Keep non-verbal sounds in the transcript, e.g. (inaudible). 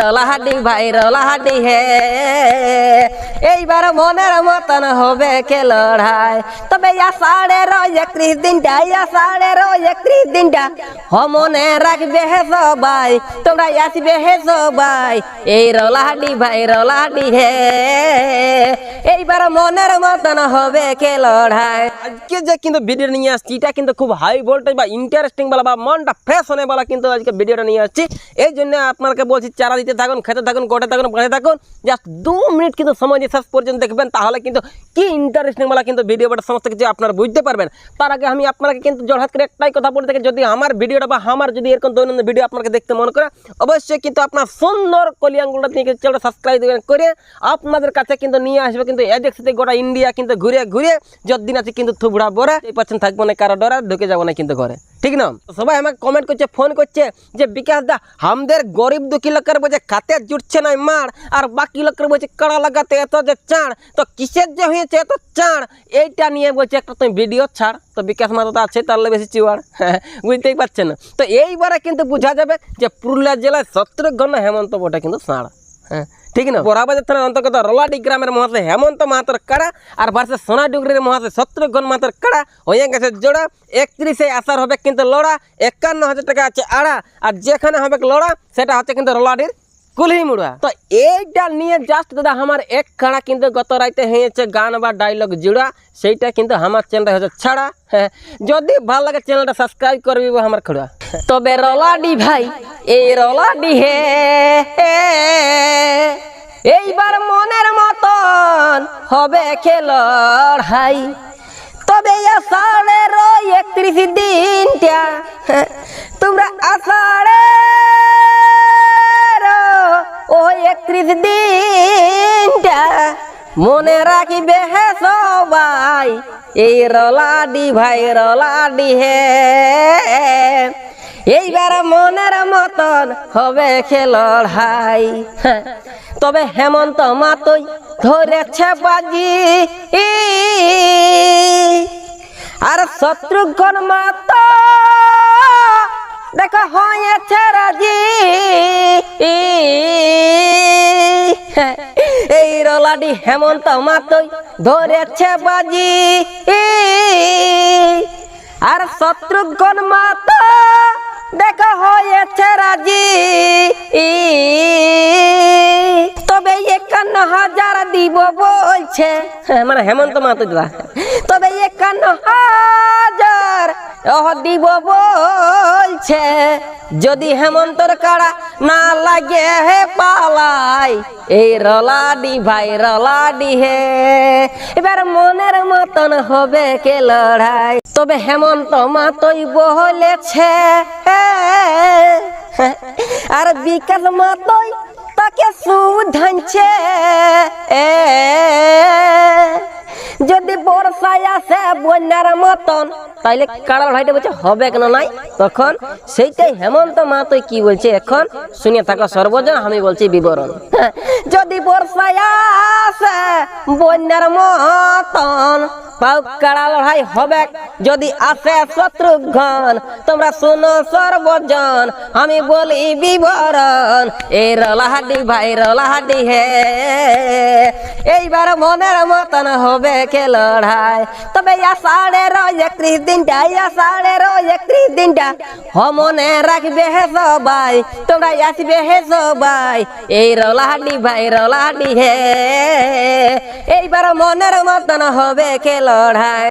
রলাহাডি ভাই রলাহাডি হে। এইবার মনের মতন হবে কে লড়াই? তবে আষাঢ়ের একত্রিশ দিনটা আষাঢ়ের একত্রিশ দিনটা। হ, মনে রাখবে হে সবাই, তোমরা আসবে হে সবাই। এই রলাহাডি ভাই রলাহাডি হে। এইবার মনের মতন হবে কে লড়াই? আজকে যে কিন্তু ভিডিও নিয়ে আসছি, এটা কিন্তু খুব হাই ভোল্টেজ বা ইন্টারেস্টিং বলা বা মনটা ফ্রেশ হনে বলা কিন্তু আজকে ভিডিওটা নিয়ে আসছি। এই জন্য আপনাকে বলছি, চারা দিতে থাকুন, খেতে থাকুন, গোটে থাকুন বাড়ে থাকুন জাস্ট দু মিনিট কিন্তু সময় দিয়ে শেষ পর্যন্ত দেখবেন, তাহলে কিন্তু কি ইন্টারেস্টিং বলা কিন্তু ভিডিওটা সমস্ত কিছু আপনারা বুঝতে পারবেন। তার আগে আমি আপনাকে কিন্তু জড়হাত করে একটাই কথা বলে থাকি, যদি আমার ভিডিওটা বা আমার যদি এরকম দৈনন্দিন ভিডিও আপনাকে দেখতে মনে করে, অবশ্যই কিন্তু আপনার সুন্দর কলিয়াঙ্গুলটা নিয়ে চ্যানেলটা সাবস্ক্রাইব করে আপনাদের কাছে কিন্তু নিয়ে আসবে কিন্তু সাথে গোটা ইন্ডিয়া কিন্তু ঘুরে ঘুরে যতদিন আছে কিন্তু থুবড়া বড়া এই পাচ্ছেন থাকব না কারও ডরা ঢুকে যাব না কিন্তু ঘরে। ঠিক না? সবাই আমাকে কমেন্ট করছে ফোন করছে যে, বিকাশ দা আমাদের গরিব দুঃখী লোকের বলছে খাতে জুটছে না মার, আর বাকি লোকের বলছে, কড়া লাগাতে, এত যে চাঁড়, তো কিসের যে হয়েছে এত চাঁড়? এইটা নিয়ে বলছে, একটা তুমি ভিডিও ছাড়, তো বিকাশ মাতা তো আছে তাহলে বেশি চিওয়ার (laughs) বুঝতেই পারছেন না। তো এইবারে কিন্তু বোঝা যাবে যে, পুরুলিয়া জেলায় শত্রুঘ্ন হেমন্ত বটে কিন্তু সাঁড় হ্যাঁ ঠিক না? বরাবাজার থানার অন্তর্গত রলাডি গ্রামের মহাশে হেমন্ত মাহাতর কাড়া আর ভার্সে সোনাডুগরির মহাশে শত্রুঘ্ন মাহাতর কাড়া। হয়ে গেছে জোড়া, একত্রিশে আসার হবে কিন্তু লড়া, একান্ন হাজার টাকা আছে আড়া। আর যেখানে হবে লড়া, সেটা হচ্ছে কিন্তু রলাডির কুলহি মুড়া তো এইটা নিয়ে জাস্ট দাদা আমার এক খাড়া কিন্তু গত রাইতে হয়েছে গান বা ডায়লগ জুড়া, সেইটা কিন্তু আমার চ্যানেলটা হচ্ছে ছাড়া। হ্যাঁ (laughs) যদি ভালো লাগে চ্যানেলটা সাবস্ক্রাইব করবি আমার খড়া। (laughs) তবে রলাডি ভাই, এই রলাডি হে এইবার মনের মতন হবে খেলর হাই। তবে আষাঢ়ের একত্রিশ দিনটা, (laughs) তোমরা আষাঢ়ের ওই দিনটা মনে রাখিবে হে সবাই। এই রলাডি ভাই রলাডি হে। এইবার মনের মতন হবে খেলর হাই। হ্যাঁ, তবে হেমন্ত মাতই ধরেছে বাজি। আর শত্রুঘ্ন মাত (laughs) এই রলাডি হেমন্ত মাতই ধরেছে বাজি। আর শত্রুঘ্ন মাত দেখা হয়েছে রাজি। তবে একান্ন হাজার দিব বলছে। হ্যাঁ, মানে হেমন্ত মাতো দাদা তবে একান্ন হাজার দিব বলছে যদি হেমন্তর কাড়া না লাগে হে পালাই এই রলাডি ভাই রলাডি হে এবার মনের মতন হবে কে লড়াই তবে হেমন্ত মাতই বলেছে আর বিকাল বিকাশ মাতই তাকে সুধানছে যদি বন্যার মতন। তাইলে বলছে নাই? তখন সেইটাই হেমন্ত বলছে এখন? শুনে আমি বলছি বিবরণ। (laughs) যদি বর্ষায় বন্যার মতন পাউ কাড়া লড়াই হবে যদি আসে শত্রুঘ্ন তোমরা শুনো সর্বজন, আমি বলি বিবরণ। এই রলাহাডি ভাই রলাহাডি হে। এইবার মনের মতন হবে কে লড়াই। তবে আষাঢ়ের একত্রিশ দিনটা আষাঢ়ের একত্রিশ দিনটা। হ মনে রাখবে হে সবাই, তোমরা আসবে হে সবাই। এই রলাহাডি ভাই রলাহাডি হে। এইবার মনের মতন হবে কে লড়াই।